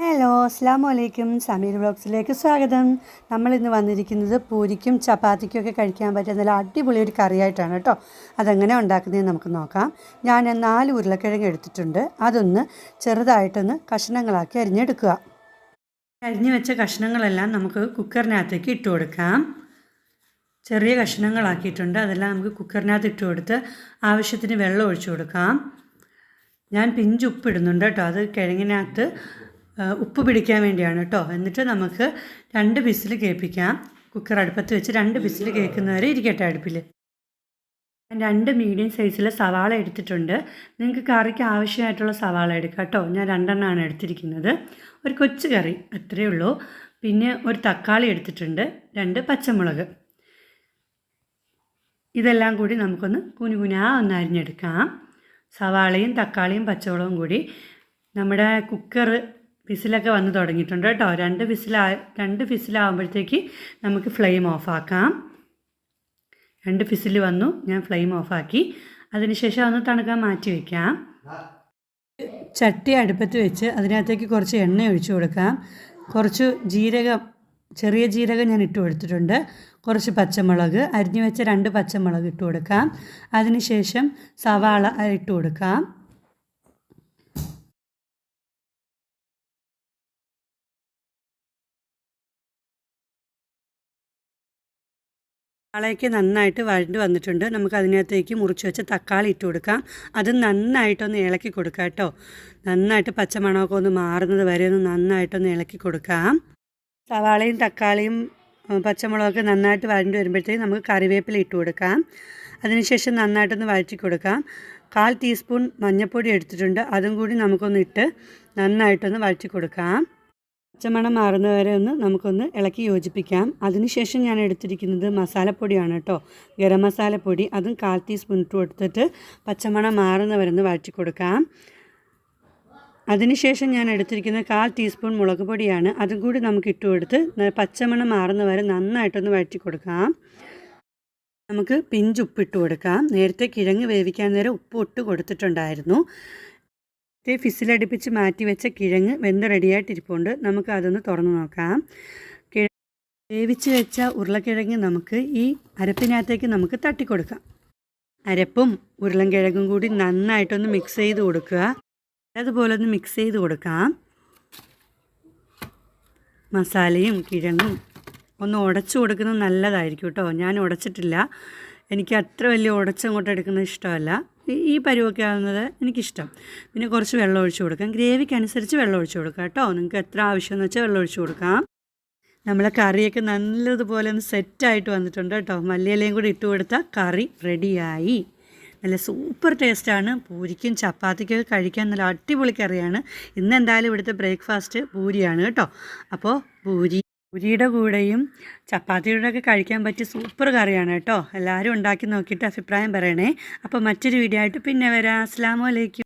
Hello അസ്സാം വലൈക്കും സമീർ ബ്ലോഗ്സിലേക്ക് സ്വാഗതം. നമ്മൾ ഇന്ന് വന്നിരിക്കുന്നത് പൂരിക്കും ചപ്പാത്തിക്കും ഒക്കെ കഴിക്കാൻ പറ്റിയ നല്ല അടിപൊളി ഒരു കറിയായിട്ടാണ് കേട്ടോ. അതെങ്ങനെ ഉണ്ടാക്കുന്നതെന്ന് നമുക്ക് നോക്കാം. ഞാൻ നാല് ഉരുളക്കിഴങ്ങ് എടുത്തിട്ടുണ്ട്. അതൊന്ന് ചെറുതായിട്ടൊന്ന് കഷ്ണങ്ങളാക്കി അരിഞ്ഞെടുക്കുക. അരിഞ്ഞു വെച്ച കഷ്ണങ്ങളെല്ലാം നമുക്ക് കുക്കറിനകത്തേക്ക് ഇട്ട് കൊടുക്കാം. ചെറിയ കഷ്ണങ്ങളാക്കിയിട്ടുണ്ട്. അതെല്ലാം നമുക്ക് കുക്കറിനകത്ത് ഇട്ട് കൊടുത്ത് ആവശ്യത്തിന് വെള്ളം ഒഴിച്ചു കൊടുക്കാം. ഞാൻ പിഞ്ച് ഉപ്പ് ഇടുന്നുണ്ട് കേട്ടോ. അത് കിഴങ്ങിനകത്ത് ഉപ്പ് പിടിക്കാൻ വേണ്ടിയാണ് കേട്ടോ. എന്നിട്ട് നമുക്ക് രണ്ട് വിസിൽ കേൾപ്പിക്കാം. കുക്കർ അടുപ്പത്ത് വെച്ച് രണ്ട് വിസിൽ കേൾക്കുന്നവരെ ഇരിക്കട്ടെ അടുപ്പിൽ രണ്ട് മീഡിയം സൈസിലെ സവാള എടുത്തിട്ടുണ്ട്. നിങ്ങൾക്ക് കറിക്ക് ആവശ്യമായിട്ടുള്ള സവാള എടുക്കാം കേട്ടോ. ഞാൻ രണ്ടെണ്ണമാണ് എടുത്തിരിക്കുന്നത്. ഒരു കൊച്ചു കറി അത്രയേ ഉള്ളൂ. പിന്നെ ഒരു തക്കാളി എടുത്തിട്ടുണ്ട്. രണ്ട് പച്ചമുളക്. ഇതെല്ലാം കൂടി നമുക്കൊന്ന് കുനുകുനാ ഒന്ന് അരിഞ്ഞെടുക്കാം. സവാളയും തക്കാളിയും പച്ചമുളകും കൂടി. നമ്മുടെ കുക്കർ വിസിലൊക്കെ വന്ന് തുടങ്ങിയിട്ടുണ്ട് കേട്ടോ. രണ്ട് വിസിലാ രണ്ട് വിസിലാകുമ്പോഴത്തേക്ക് നമുക്ക് ഫ്ലെയിം ഓഫാക്കാം രണ്ട് വിസിൽ വന്നു ഞാൻ ഫ്ലെയിം ഓഫാക്കി അതിനുശേഷം ഒന്ന് തണുക്കാൻ മാറ്റി വയ്ക്കാം ചട്ടി അടുപ്പത്ത് വെച്ച് അതിനകത്തേക്ക് കുറച്ച് എണ്ണ ഒഴിച്ചു കൊടുക്കാം. കുറച്ച് ജീരകം ചെറിയ ജീരകം ഞാൻ ഇട്ട് കൊടുത്തിട്ടുണ്ട്. കുറച്ച് പച്ചമുളക് അരിഞ്ഞു വെച്ച രണ്ട് പച്ചമുളക് ഇട്ട് കൊടുക്കാം. അതിനുശേഷം സവാള ഇട്ട് കൊടുക്കാം. സവാളയ്ക്ക് നന്നായിട്ട് വഴണ്ട് വന്നിട്ടുണ്ട്. നമുക്ക് അതിനകത്തേക്ക് മുറിച്ച് വെച്ച തക്കാളി ഇട്ട് കൊടുക്കാം. അത് നന്നായിട്ടൊന്ന് ഇളക്കി കൊടുക്കാം കേട്ടോ. നന്നായിട്ട് പച്ചമണമൊക്കെ ഒന്ന് മാറുന്നത് വരെ ഒന്ന് നന്നായിട്ടൊന്ന് ഇളക്കി കൊടുക്കാം. സവാളയും തക്കാളിയും പച്ചമുളകൊക്കെ നന്നായിട്ട് വഴണ്ട് വരുമ്പോഴത്തേക്ക് നമുക്ക് കറിവേപ്പില ഇട്ട് കൊടുക്കാം. അതിനുശേഷം നന്നായിട്ടൊന്ന് വഴറ്റി കൊടുക്കാം. കാൽ ടീസ്പൂൺ മഞ്ഞൾപ്പൊടി എടുത്തിട്ടുണ്ട്. അതും കൂടി നമുക്കൊന്ന് ഇട്ട് നന്നായിട്ടൊന്ന് വഴറ്റി കൊടുക്കാം. പച്ചമണം മാറുന്നവരെ ഒന്ന് നമുക്കൊന്ന് ഇളക്കി യോജിപ്പിക്കാം. അതിനുശേഷം ഞാൻ എടുത്തിരിക്കുന്നത് മസാലപ്പൊടിയാണ് കേട്ടോ ഗരം മസാലപ്പൊടി അതും കാൽ ടീസ്പൂൺ ഇട്ട് കൊടുത്തിട്ട് പച്ചമണം മാറുന്നവരെ ഒന്ന് വഴറ്റി കൊടുക്കാം. അതിനുശേഷം ഞാൻ എടുത്തിരിക്കുന്നത് കാൽ ടീസ്പൂൺ മുളക് പൊടിയാണ്. അതും കൂടി നമുക്ക് ഇട്ട് കൊടുത്ത് പച്ചമണം പച്ചമണം മാറുന്നവരെ നന്നായിട്ടൊന്ന് വഴറ്റി കൊടുക്കാം. നമുക്ക് പിഞ്ചുപ്പിട്ട് കൊടുക്കാം. നേരത്തെ കിഴങ്ങ് വേവിക്കാൻ നേരം ഉപ്പ് ഇട്ട് കൊടുത്തിട്ടുണ്ടായിരുന്നു. നേരത്തെ ഫിസിലടുപ്പിച്ച് മാറ്റി വെച്ച കിഴങ്ങ് വെന്ത് റെഡിയായിട്ടിരിപ്പുണ്ട് നമുക്ക് അതൊന്ന് തുറന്ന് നോക്കാം. വേവിച്ച് വെച്ച ഉരുളക്കിഴങ്ങ് നമുക്ക് ഈ അരപ്പിനകത്തേക്ക് നമുക്ക് തട്ടിക്കൊടുക്കാം. അരപ്പും ഉരുളൻകിഴങ്ങും കൂടി നന്നായിട്ടൊന്ന് മിക്സ് ചെയ്ത് കൊടുക്കുക. അതുപോലെ ഒന്ന് മിക്സ് ചെയ്ത് കൊടുക്കാം. മസാലയും കിഴങ്ങും ഒന്ന് ഉടച്ചു കൊടുക്കുന്നത് നല്ലതായിരിക്കും കേട്ടോ. ഞാൻ ഉടച്ചിട്ടില്ല. എനിക്ക് അത്ര വലിയ ഉടച്ചങ്ങോട്ട് എടുക്കുന്നത് ഇഷ്ടമല്ല. ഈ- പരുവൊക്കെ ആകുന്നത് എനിക്കിഷ്ടം. പിന്നെ കുറച്ച് വെള്ളം ഒഴിച്ചു കൊടുക്കാം. ഗ്രേവിക്ക് അനുസരിച്ച് വെള്ളം ഒഴിച്ചു കൊടുക്കാം കേട്ടോ. നിങ്ങൾക്ക് എത്ര ആവശ്യമെന്ന് വെച്ചാൽ വെള്ളം ഒഴിച്ചു കൊടുക്കാം. നമ്മളെ കറിയൊക്കെ നല്ലതുപോലെ ഒന്ന് സെറ്റായിട്ട് വന്നിട്ടുണ്ട് കേട്ടോ. മല്ലിയിലയും കൂടി ഇട്ട് കൊടുത്താൽ കറി റെഡിയായി. നല്ല സൂപ്പർ ടേസ്റ്റാണ്. പൂരിക്കും ചപ്പാത്തിക്കൊക്കെ കഴിക്കാൻ നല്ല അടിപൊളി കറിയാണ്. ഇന്ന് എന്തായാലും ഇവിടുത്തെ ബ്രേക്ക്ഫാസ്റ്റ് പൂരിയാണ് കേട്ടോ. അപ്പോൾ പൂരി പൂരിയുടെ കൂടെയും ചപ്പാത്തിയുടെ ഒക്കെ കഴിക്കാൻ പറ്റിയ സൂപ്പർ കറിയാണ് കേട്ടോ. എല്ലാവരും ഉണ്ടാക്കി നോക്കിയിട്ട് അഭിപ്രായം പറയണേ. അപ്പോൾ മറ്റൊരു വീഡിയോ ആയിട്ട് പിന്നെ വരാം. അസ്സാം വലൈക്കും